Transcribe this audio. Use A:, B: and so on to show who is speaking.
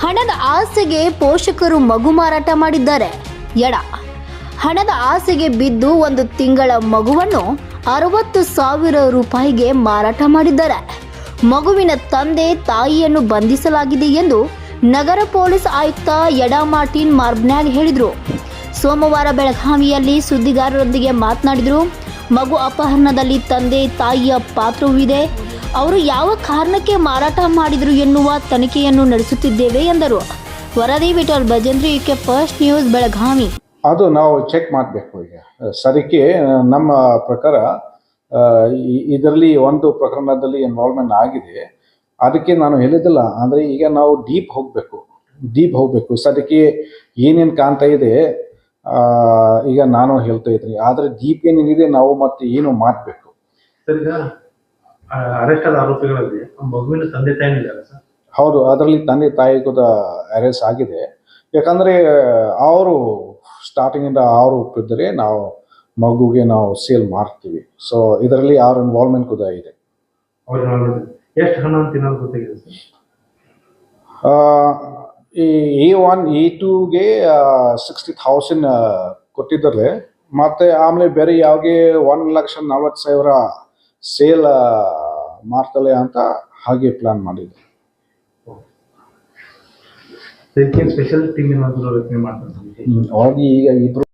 A: ಹಣದ ಆಸೆಗೆ ಪೋಷಕರು ಮಗು ಮಾರಾಟ ಮಾಡಿದ್ದಾರೆ. ಎಡ, ಹಣದ ಆಸೆಗೆ ಬಿದ್ದು ಒಂದು ತಿಂಗಳ ಮಗುವನ್ನು ಅರವತ್ತು ಸಾವಿರ ರೂಪಾಯಿಗೆ ಮಾರಾಟ ಮಾಡಿದ್ದಾರೆ. ಮಗುವಿನ ತಂದೆ, ತಾಯಿಯನ್ನು ಬಂಧಿಸಲಾಗಿದೆ ಎಂದು ನಗರ ಪೊಲೀಸ್ ಆಯುಕ್ತ ಯಡಾ ಮಾರ್ಟಿನ್ ಮಾರ್ಬ್ನ್ಯಾಗ್ ಹೇಳಿದರು. ಸೋಮವಾರ ಬೆಳಗಾವಿಯಲ್ಲಿ ಸುದ್ದಿಗಾರರೊಂದಿಗೆ ಮಾತನಾಡಿದರು. ಮಗು ಅಪಹರಣದಲ್ಲಿ ತಂದೆ, ತಾಯಿಯ ಪಾತ್ರವೂ ಇದೆ. ಅವರು ಯಾವ ಕಾರಣಕ್ಕೆ ಮಾರಾಟ ಮಾಡಿದರು ಎನ್ನುವ ತನಿಖೆಯನ್ನು ನಡೆಸುತ್ತಿದ್ದೇವೆ ಎಂದರು. ವರದಿ Vithal Bhajendri K First News Belagavi.
B: ಅದು ನಾವು ಚೆಕ್ ಮಾಡಬೇಕು ಈಗ. ಸರಿಕೆ ನಮ್ಮ ಪ್ರಕಾರ ಇದರಲ್ಲಿ ಒಂದು ಪ್ರಕರಣದಲ್ಲಿ ಇನ್ವಾಲ್ವ್ಮೆಂಟ್ ಆಗಿದೆ. ಅದಕ್ಕೆ ನಾನು ಹೇಳಿದಿಲ್ಲ ಅಂದರೆ ಈಗ ನಾವು ಡೀಪ್ ಹೋಗಬೇಕು. ಡೀಪ್ ಹೋಗಬೇಕು. ಸದ್ಯಕ್ಕೆ ಏನೇನು ಕಾಣ್ತಾ ಇದೆ ಈಗ ನಾನು ಹೇಳ್ತಾ ಇದ್ದೀನಿ. ಆದರೆ ಡೀಪ್ ಏನೇನಿದೆ ನಾವು ಮತ್ತೆ ಏನು ಮಾಡಬೇಕು?
C: ಸರ್ ಅರೆಸ್ಟ್ ಆದ ಆರೋಪಿಗಳಲ್ಲಿ ಮಗುವಿನ ತಂದೆ ತಾಯಿನಿದ್ದಾರೆ ಸರ್.
B: ಹೌದು ಅದರಲ್ಲಿ ತಂದೆ ತಾಯಿ ಕೂಡ ಅರೆಸ್ಟ್ ಆಗಿದೆ. ಯಾಕಂದ್ರೆ ಅವರು ಸ್ಟಾರ್ಟಿಂಗಿಂದ ಅವರು ಒಪ್ಪಿದ್ರೆ ನಾವು ಮಗುಗೆ ನಾವು ಸೇಲ್ ಮಾಡ್ತೀವಿ. ಸೊ ಇದರಲ್ಲಿ ಅವ್ರ ಇನ್ವಾಲ್ವ್ಮೆಂಟ್ ಕೂಡ ಇದೆ.
C: ಎಷ್ಟು ಹಣ ಅಂತ ಏನಾದ್ರು ಗೊತ್ತಾಗಿದೆ ಸರ್?
B: ಆ, ಈ ಎ ಒನ್ ಎ ಟೂಗೆ ಸಿಕ್ಸ್ಟಿ ಥೌಸಂಡ್ ಕೊಟ್ಟಿದ್ದಾರೆ ಮತ್ತೆ ಆಮೇಲೆ ಬೇರೆ ಯಾವಾಗೆ ಒನ್ ಲಕ್ಷ ನಲ್ವತ್ತು ಸಾವಿರ ಸೇಲ್ ಮಾಡ್ತಲೆ ಅಂತ ಹಾಗೆ ಪ್ಲಾನ್ ಮಾಡಿದ್ದೆ.
C: ಸ್ಪೆಷಲ್ ಟೀಮ್ ಏನಾದರೂ ರಚನೆ ಮಾಡ್ತಾರೆ
B: ಅವಾಗ ಈಗ ಇಬ್ರು